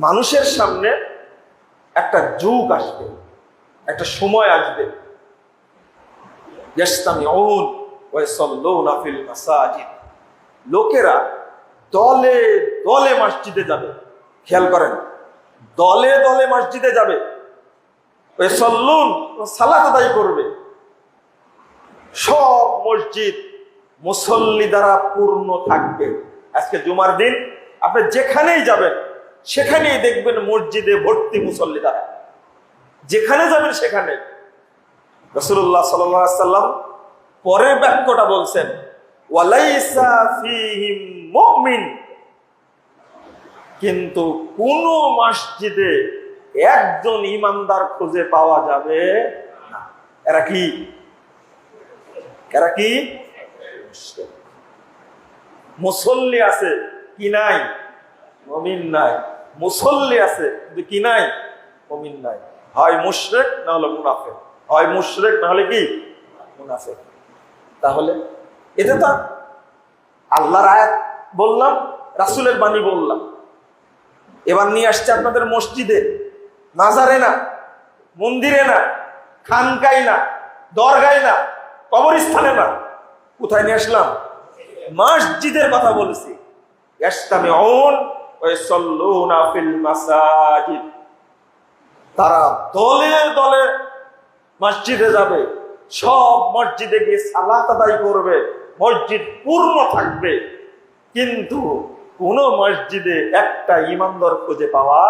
মানুষের সামনে একটা যুগ আসবে, একটা সময় আসবে। লোকেরা দলে দলে মসজিদে যাবে। খেয়াল করেন, দলে দলে মসজিদে যাবে। ওই করবে। সব মসজিদ মুসল্লি দ্বারা পূর্ণ থাকবে। আজকে জুমার দিন আপনি যেখানেই যাবেন সেখানেই দেখবেন মসজিদে ভর্তি মুসল্লি দ্বারা যেখানে যাবেন সেখানে। রসুল্লাহ সাল্লাম পরের বাক্যটা বলছেন কিন্তু কোন মসজিদে একজন ইমানদার খুঁজে পাওয়া যাবে না। এরা কি? এরা কি? মুসল্লি আছে কি নাই? মমিন নাই। মুসল্লি আছে, কিন্তু কি নাই? মমিন নাই। হয় মুশরেক, না হলে মুনাফে হয় মুশরেক, না হলে কি? মুনাফে তাহলে এটা তো আল্লাহর আয়াত বললাম, রাসুলের বাণী বললাম। এবার নিয়ে আসছে আপনাদের মসজিদে। মাজারে না, মন্দিরে না খানকাই না, দরগায় না, কবরস্থানে না। কোথায় নিয়ে আসলাম? মসজিদের কথা বলেছি। তারা দলে দলে মসজিদে যাবে, সব মসজিদে গিয়ে সালাত আদায় করবে, মসজিদ পূর্ণ থাকবে। কিন্তু কোন মসজিদে একটা ইমানদার খুঁজে পাওয়া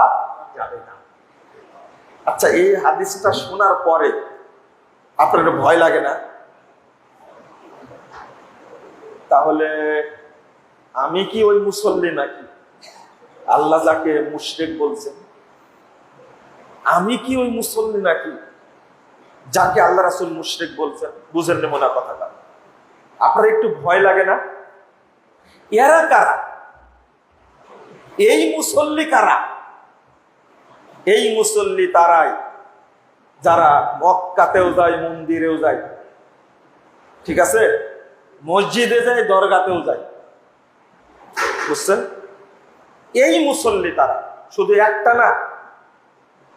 যাবে না। আচ্ছা এই হাদিসটা শোনার পরে আপনার ভয় লাগে না? তাহলে আমি কি ওই মুসল্লি নাকি? আল্লাহ যাকে মুশরেক বলছেন, আমি কি ওই মুসল্লি নাকি যাকে আল্লাহ রাসুল মুশরেক বলছেন? বুঝেন নেব না কথাটা। আপনার একটু ভয় লাগে না? এরা কারা? এই মুসল্লি কারা? এই মুসল্লি তারাই যারা মক্কাতেও যায়, মন্দিরেও যায়। ঠিক আছে? মসজিদে যায়, দরগাতেও যায়। বুঝছেন? এই মুসল্লি তারা। শুধু একটা না,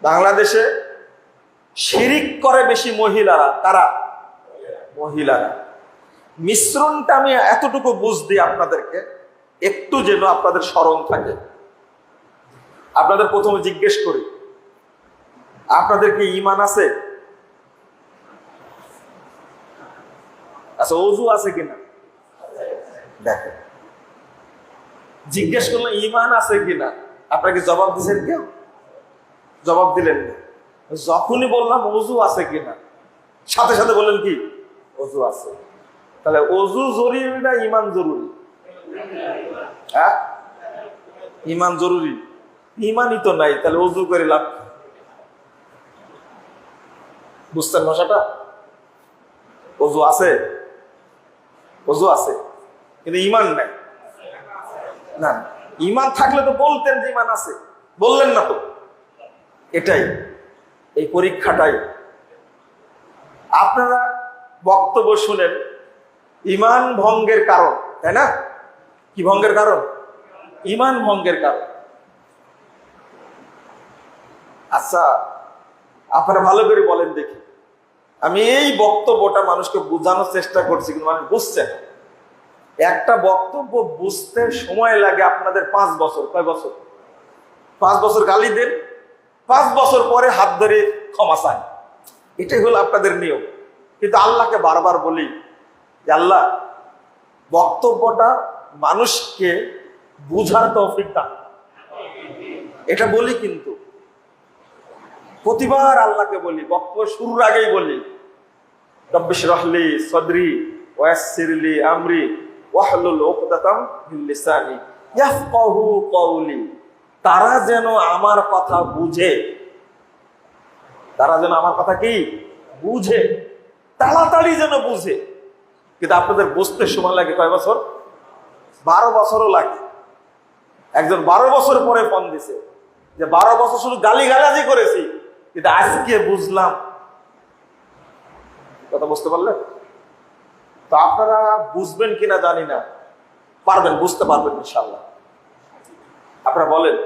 বাংলাদেশে শিরিক করে বেশি মহিলারা তারা মহিলারা। মিশ্রণটা আমি এতটুকু বুঝ দিই আপনাদেরকে, একটু যেন আপনাদের স্মরণ থাকে। আপনাদের প্রথমে জিজ্ঞেস করি, আপনাদের কি ইমান আছে? আচ্ছা অজু আছে কিনা? দেখেন জিজ্ঞেস করলাম ইমান আছে কিনা? আপনাকে জবাব দিচ্ছেন কেউ? জবাব দিলেন না। যখনই বললাম অজু আছে কিনা? সাথে সাথে বললেন কি? অজু আছে। তাহলে অজু জরুরি না ইমান জরুরি? হ্যাঁ? ইমান জরুরি? ইমানই তো নাই, তাহলে অজু করে লাভ বুঝতেন ভাষাটা? অজু আছে? অজু আছে, কিন্তু ইমান নাই। না ইমান থাকলে তো বলতেন যে ইমান আছে। বললেন না তো। এটাই, এই পরীক্ষাটাই। আপনারা বক্তব্য শুনেন ইমান ভঙ্গের কারণ, তাই না? কি ভঙ্গের কারণ? ইমান ভঙ্গের কারণ। আচ্ছা আপনারা ভালো করে বলেন দেখি। আমি এই বক্তব্যটা মানুষকে বোঝানোর চেষ্টা করছি, কিন্তু মানুষ বুঝছে না। একটা বক্তব্য বুঝতে সময় লাগে আপনাদের পাঁচ বছর। কয় বছর? পাঁচ বছর গালি দেন, পাঁচ বছর পরে হাত ধরে ক্ষমা চান। এটাই হলো আপনাদের নিয়ম। কিন্তু আল্লাহকে বারবার বলি যে, আল্লাহ, বক্তব্যটা মানুষকে বুঝার তৌফিক দান। এটা বলি কিন্তু। প্রতিবার আল্লাহকে বলি, বক্তব্য শুরুর আগেই বলি রব্বিশ রহলি সদরি ওয়াসিরলি আমরি তারা যেন আমার কথা বুঝে। তারা যেন আমার কথা কি? বুঝে। তাড়াতাড়ি যেন বুঝে। কিন্তু আপনাদের বুঝতে সময় লাগে কয় বছর? বারো বছরও লাগে। একজন বারো বছর পরে ফোন দিছে যে, বারো বছর শুধু গালি গালাজি করেছি, কিন্তু আজকে বুঝলাম। কথা বুঝতে পারলেন? তো আপনারা বুঝবেন কিনা জানি না। পারবেন বুঝতে পারবেন ইনশাল্লাহ আপনারা বলেন।